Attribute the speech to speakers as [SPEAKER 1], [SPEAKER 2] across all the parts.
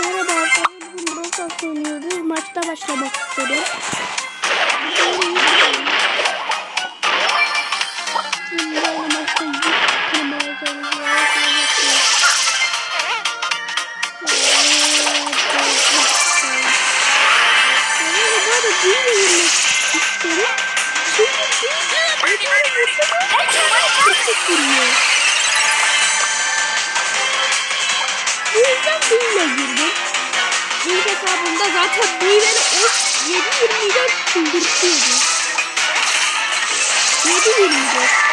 [SPEAKER 1] Merhaba arkadaşlar. Bugün Brawl oynuyoruz. Maçta başlamak istedim. Şimdi böyle maçta yüz kırmaya İlk hesabımda zaten büyüleri 7-24 çıldırtıyordu. 7-24.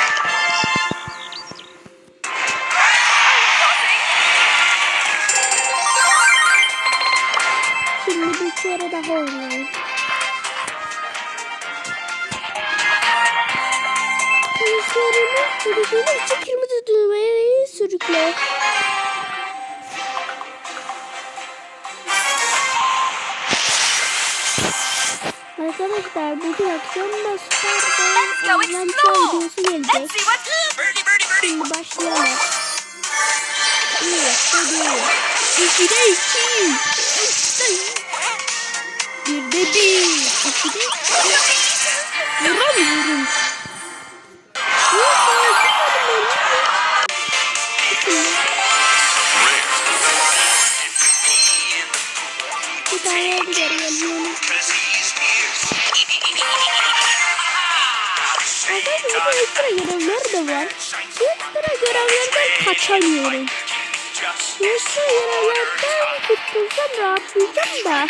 [SPEAKER 1] Şimdi bir kere daha. Kılıçlarını sürükleme için kırmızı düğmeyi sürükle. Arkadaşlar bugün akşam da Star'da Orlando videosu gelecek. Şimdi başlayalım. Bir, hadi. İkide iki. Üçte bir de bir. İkide iki. Bu ekstra görevlerden kurtulsam rahatlayacağım da.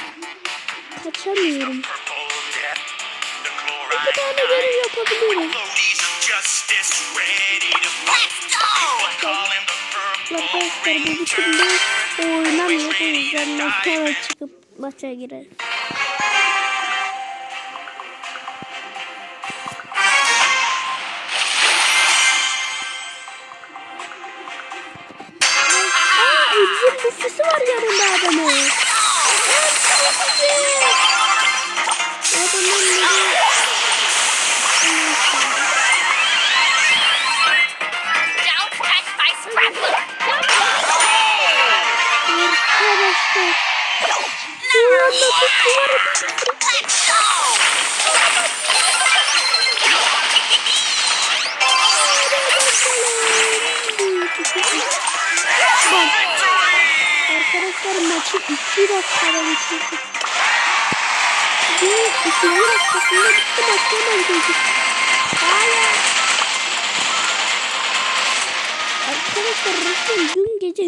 [SPEAKER 1] Kaçamıyorum. İki tane görev yapabilirim. Arkadaşlar bu bitirdi. O oynamıyor. O yüzden sonra çıkıp maça girerim. Elif'in bufisi var yanında adamın. Aa, bufisi. Adamın biri...
[SPEAKER 2] Don't touch my scrapbook.
[SPEAKER 1] Arkadaşlar. Şu anda tuttuları
[SPEAKER 2] Let's go.
[SPEAKER 1] Bak. Arkadaşlar maçı 2 dakikada bitirdik. Ve 2 dakikasında bitti maç hemen dedik. Hayır. Arkadaşlar resmen dün gece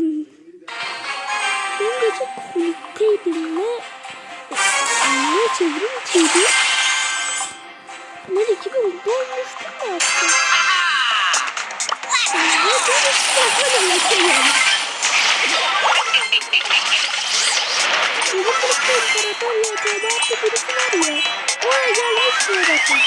[SPEAKER 1] dün gece kulüpteydim ve ne çevrim ne de 2000 dolmuştum da aslında. Ne dolmuştum aslında ne çevrim. Bizim kulüpte imparator YTB adlı birisi var ya. Oraya gelmiş diyor bakın.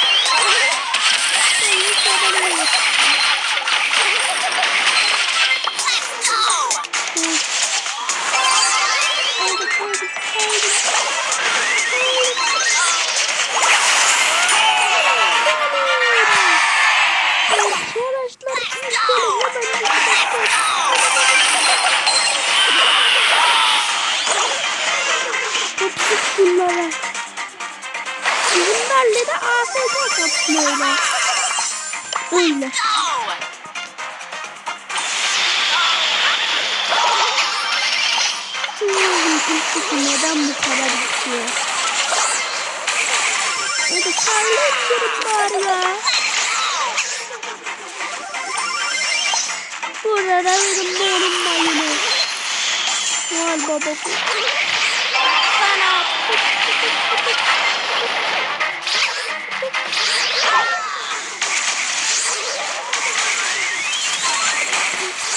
[SPEAKER 1] Kadar bitiyor? Hadi kalleşlerim var ya. Burada benim benim mayını. Gel baba. Bana.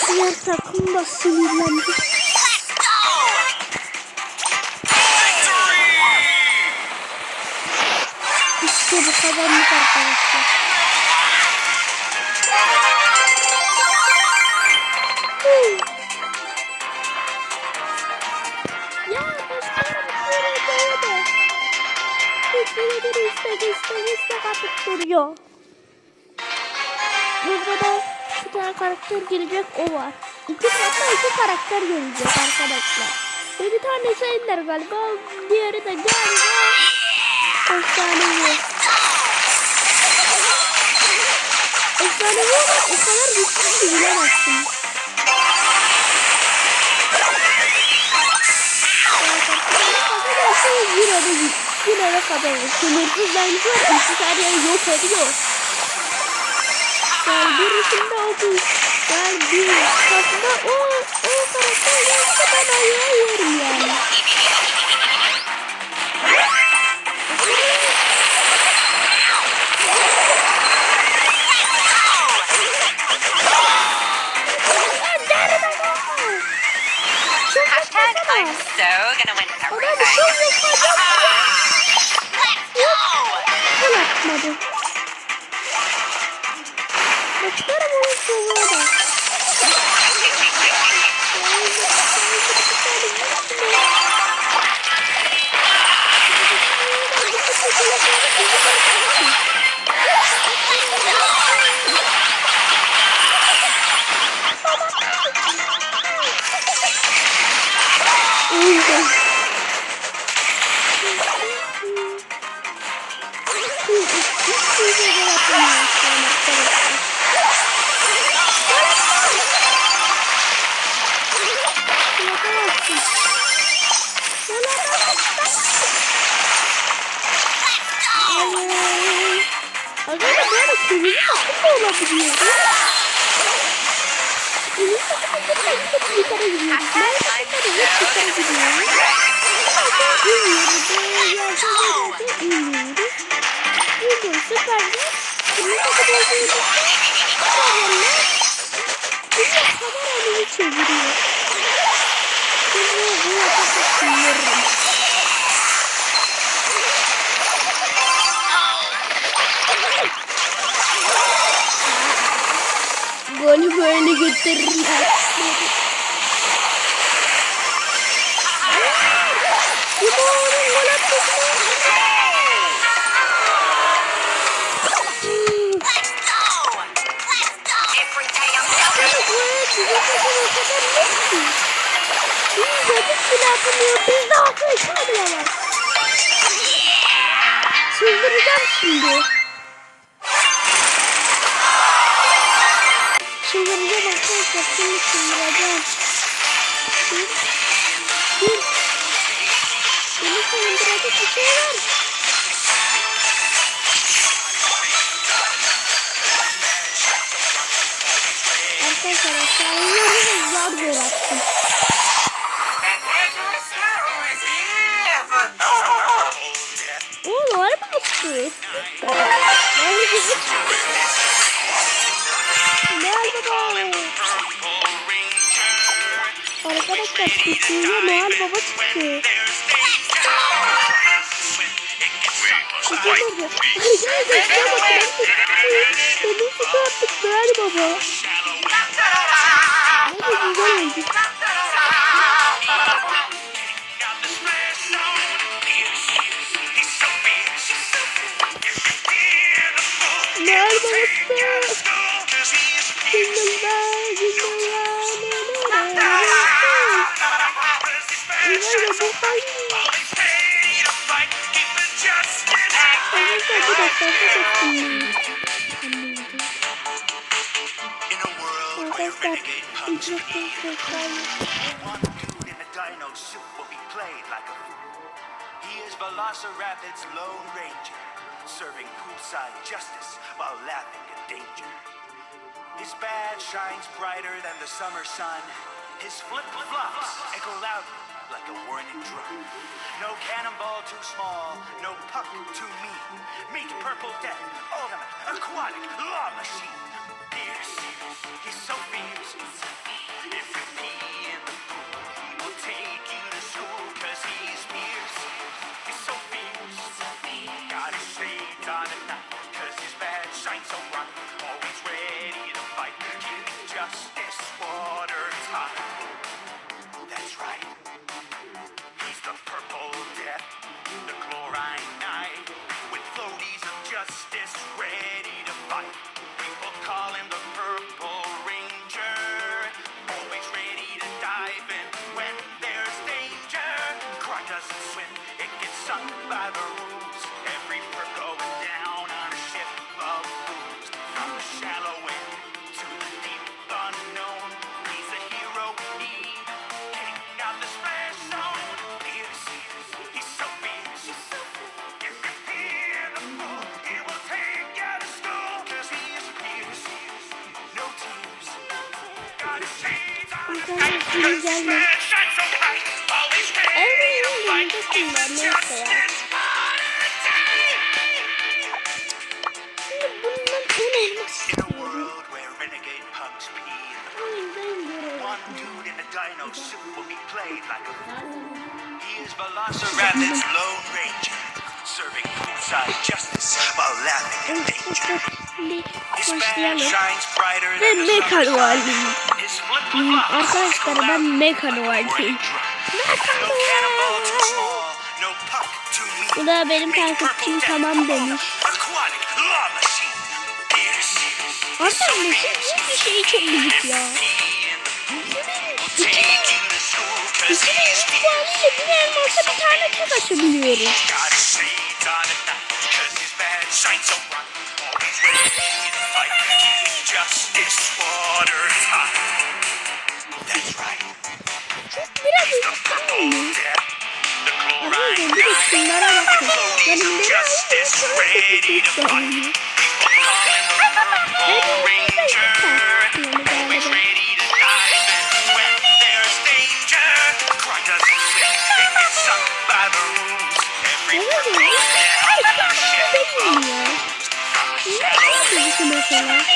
[SPEAKER 1] Diğer takım da sinirlendi. İşte bu kadarlık arkadaşlar. Ya şöyle böyle. Bir bir istek istek istek atıp duruyor. Burada da bir tane karakter girecek o var. İki hatta iki karakter gelecek arkadaşlar. Bir tane şeyler galiba. Diğeri de galiba. Efsanevi. Efsanevi ama o kadar güçlü ki bilemezsin. Yine de. Yine de kazanır. Sınırsız bence yeri yok ediyor. Yani birisinde o bu. Yani bir aslında o o karakter gelse ben ayağı yerim yani.
[SPEAKER 2] Hashtag I'm so gonna win everything. Let's go!
[SPEAKER 1] Come on, Mother. Let's Başlarım onu söylüyorum. Thank you. Takımda hep yukarı gidiyoruz. Ben takımda hep yukarı gidiyoruz. İniyoruz. Böyle yerden iniyoruz. Bugün süperdi. Kırmızı takım olduğunu Kamerayla Dünya kameranı çeviriyor. Şimdi bu yapacak bilmiyorum. Golü böyle götürürler. Atılıyor. Biz de atıyor. Çalıyorlar. Çıldıracağım şimdi. Çıldıracağım arkadaşlar. Şimdi çıldıracağım. Bir. Bir. Beni çıldıracak bir şey var. Çıktı? Ben de bizi çıktı. Noel Baba. Arkadaşlar kutuya Noel Baba? Arkadaşlar kutu attık Noel Baba.
[SPEAKER 3] Fool. He is Velociraptor's Lone Ranger, serving justice while laughing at danger. His badge shines brighter than the summer sun. His flip-flops echo loudly like a warning drum. No cannonball too small, no puck too mean. Meet Purple Death, ultimate aquatic law machine. Be played like a fool. He is Velociraptor's Lone Ranger, serving poolside justice while laughing at danger.
[SPEAKER 1] Şimdi
[SPEAKER 3] His band
[SPEAKER 1] başlayalım.
[SPEAKER 3] shines brighter than the sun.
[SPEAKER 1] Arkadaşlar ben Mekan
[SPEAKER 3] mean.
[SPEAKER 1] Bu da benim takipçim tamam demiş. Arkadaşlar hiçbir şey çok gıcık ya. Puanıyla bir elmasa bir tane tek açabiliyorum.
[SPEAKER 3] On at night, 'cause his bad shines so bright. Always ready to fight. Fierce. No tears.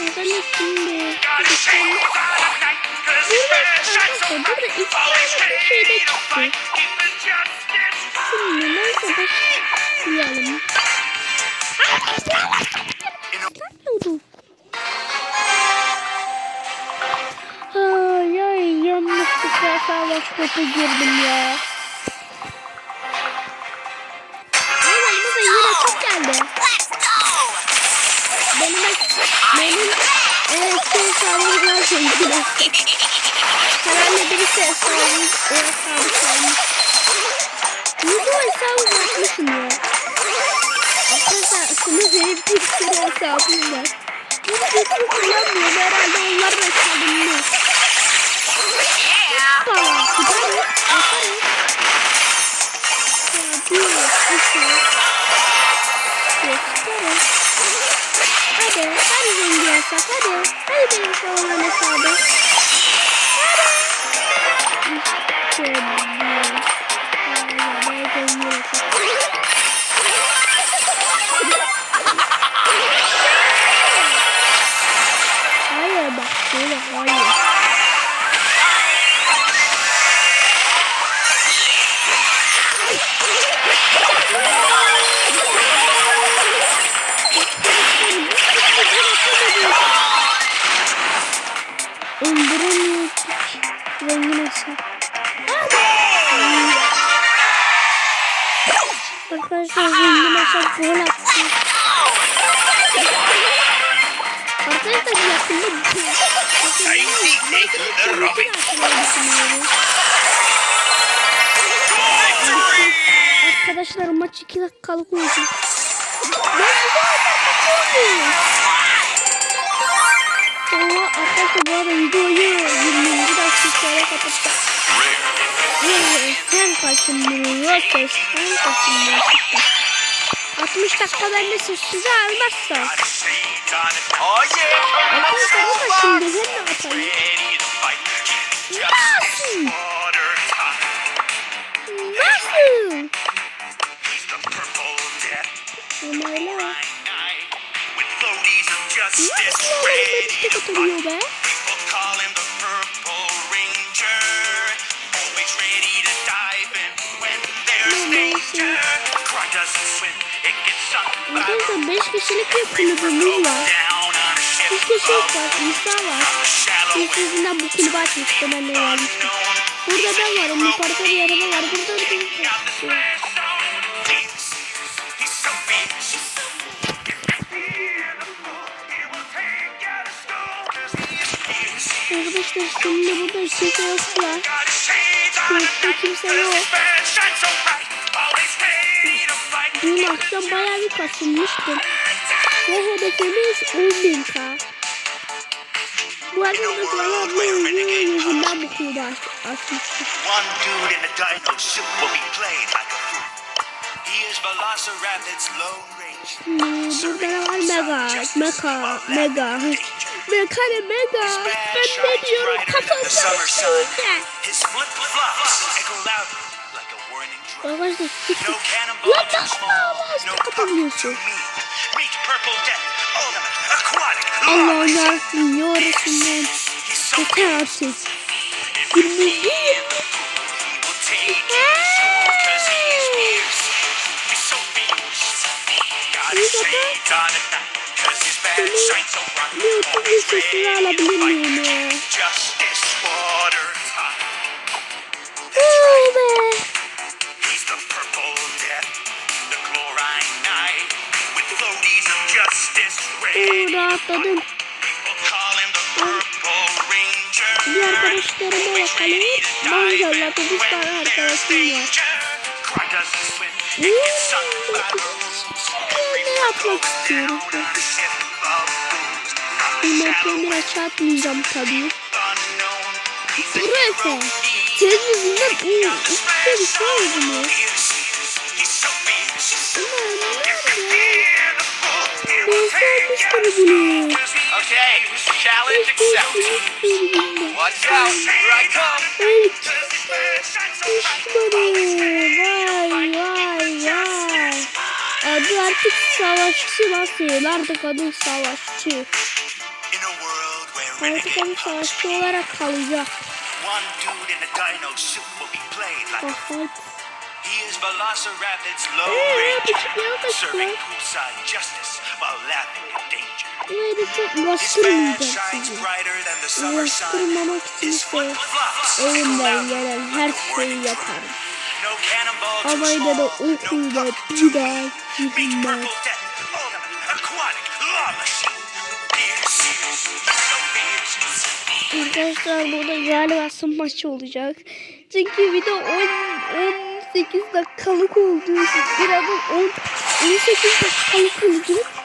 [SPEAKER 1] Bakalım şimdi.
[SPEAKER 3] Got his shades on at night, 'cause his
[SPEAKER 1] Burada arkadaşlar burada iki tane bir şey de çıktı. Şimdi neyse başlayalım.
[SPEAKER 3] In
[SPEAKER 1] savaş topu girdim ya. Ay elimize yine çok geldi. Benim benim en eski hesabımdan sevgilim. Herhalde birisi hesabım o hesabı çalmış. Yüzü hesabı yapmışım ya. Arkadaşlar aslında benim bir sürü hesabım var. Bunu hiç kullanmıyorum herhalde onlar da çalınmış.
[SPEAKER 2] Yeah!
[SPEAKER 1] Tamam giderim yaparım. Ya bir iki gösterim. Hadi hadi zengi yasak hadi. Hadi benim kalan hesabı. Hadi. İşte. Hayır bak böyle hayır. Arkadaşlar zengin hesap gol attı. Arkadaşlar yakında bir Arkadaşlar maç 2 dakikalık oldu. Ben bu arkadaşlar bu arada videoyu 20. dakikaya kapatacağım. Sen kaçınmıyor ses sen kaçınmıyor. 60 dakika bende sessize almazsa.
[SPEAKER 3] Oh!
[SPEAKER 1] Arkadaşlar şimdi ben ne
[SPEAKER 3] the
[SPEAKER 1] Nasıl? Nasıl? Öyle var. Nasıl oğlum
[SPEAKER 3] ready
[SPEAKER 1] istek atılıyor be? Arkadaşlar 5 kişilik bir kulübümüz var. 3
[SPEAKER 3] kişilik
[SPEAKER 1] var, İsa var. İlk yüzünden bu kulübü açmıştım, ben de gelmiştim. Burada ben varım, yukarıda bir araba var, burada bir
[SPEAKER 3] araba var. Arkadaşlar şimdi burada
[SPEAKER 1] kimse şey yok var. Burada kimse yok. Dün akşam bayağı bir kasılmıştım. Ve hedefimiz 10.000k. Bu arkadaşlar abla yüzünden bu kulübü aç, açmıştım.
[SPEAKER 3] One dude in a dino suit will be played like a fool. He is Velociraptor's Lone Ranger.
[SPEAKER 1] Şimdi burada ne var? Mega, mega, mega. Mega ne mega? Ben ne diyorum? Kafam karıştı.
[SPEAKER 3] His Bagajda
[SPEAKER 1] hiç
[SPEAKER 3] yok.
[SPEAKER 1] Lan nasıl
[SPEAKER 3] ağla
[SPEAKER 1] kapatabiliyorsun?
[SPEAKER 3] Allah'ın
[SPEAKER 1] yarabbim
[SPEAKER 3] yorasın lan.
[SPEAKER 1] Yeter artık. 20 20.
[SPEAKER 3] Youtube
[SPEAKER 1] sesini alabilir miyim ya? Oo be. Oo, rahatladım. Bir arkadaşlarıma bakalım. Maşallah dokuz tane arkadaşım var. Ne yapmak istiyorum?
[SPEAKER 3] down a ship of booze. From the
[SPEAKER 1] Bilmem
[SPEAKER 3] shallow
[SPEAKER 1] kendime çarpmayacağım tabii.
[SPEAKER 3] he
[SPEAKER 1] Senin yüzünden. İşte bir şey oldu mu? Bunu.
[SPEAKER 4] Okay, challenge accepted. Watch out, here I come.
[SPEAKER 1] Ay düşmanı. Vay vay vay. Adı artık savaşçı nasıl? Artık adı savaşçı.
[SPEAKER 3] In a world where
[SPEAKER 1] Artık adı savaşçı olarak kalacak.
[SPEAKER 3] One dude in a dino suit will be played like a
[SPEAKER 1] Aha.
[SPEAKER 3] He is Velociraptor's Lone Ranger, serving poolside justice while laughing at danger.
[SPEAKER 1] Böyle çok
[SPEAKER 3] sun.
[SPEAKER 1] Ulaştırmamak için ise elimden gelen her şeyi yaparım. Havayla da okuyla bir daha
[SPEAKER 3] fierce.
[SPEAKER 1] Arkadaşlar burada galiba maçı olacak. Çünkü video 10, 18 dakikalık olduğu için birazdan 10, 18 dakikalık olacak.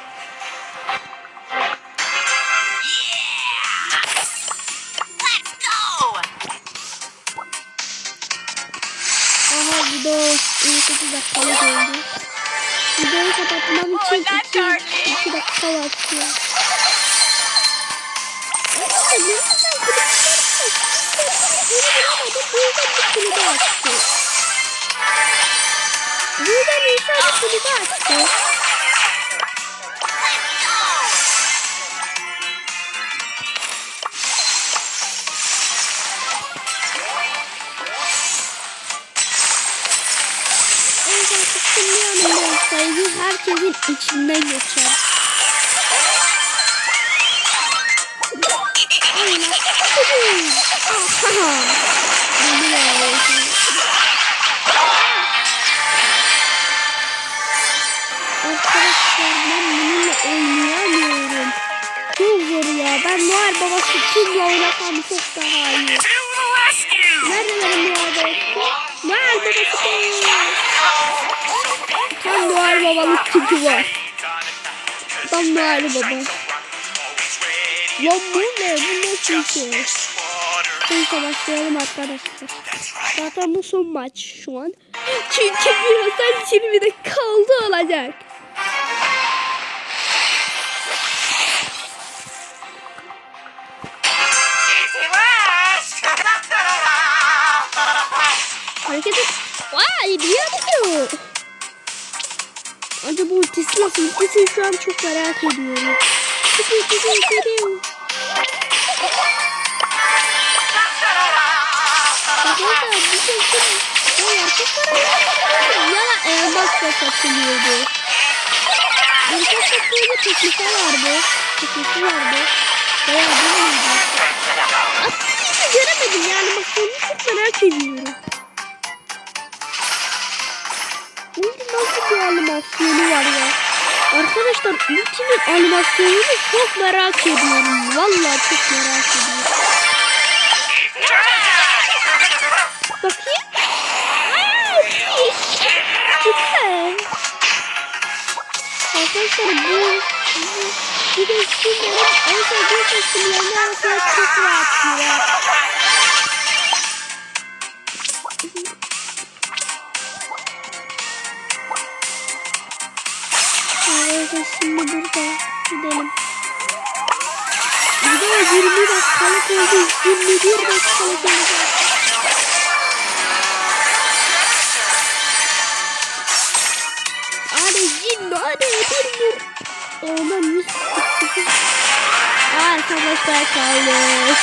[SPEAKER 1] Kulüpler var. Bunu bulamadım. Bu yüzden bir kulübü açtı. Buradan insan bir kulübü açtı. Herkesin içinden geçer. Arkadaşlar ben bununla oynayamıyorum. Çok zor ya. Ben Noel babası kimle oynasam çok daha iyi. Nerede benim Noel babası? Noel babası? Tam Noel babalık tipi var. Tam Noel baba. Lan bu ne? Bu nasıl şey? Neyse başlayalım arkadaşlar. Zaten bu son maç şu an. Çünkü birazdan 20 de kaldı olacak. Hareket et. Vay niye atıyor? Ultisi nasıl? Ultisini şu an çok merak ediyorum. Ya elmas da satılıyordu. Elmas satılıyordu teklifi vardı. Teklifi vardı. Bayağı bilmiyordum. Aslında göremedim yani makyajını çok merak ediyorum. ki animasyonu var ya. Arkadaşlar Ulti'nin animasyonunu çok merak ediyorum. Vallahi çok merak ediyorum. Bakayım. Güzel. Arkadaşlar bu bir de şu benim en sevdiğim kostümlerden çok rahat ya. Şimdi burada gidelim. Video 20 dakikalık oldu. 21 dakikalık oldu. Hadi cin hadi bir vur. Oğlum 148. Arkadaşlar kalmış.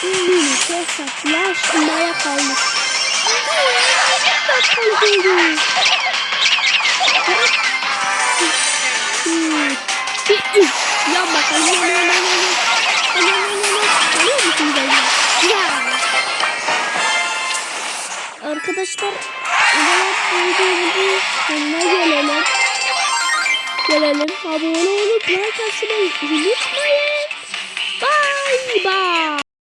[SPEAKER 1] Şimdi hesaplaşmaya kalmış. Bir dakikalık oldu. Arkadaşlar videomuzun sonuna gelelim. Gelelim. Abone olup like atmayı unutmayın. Bye bye.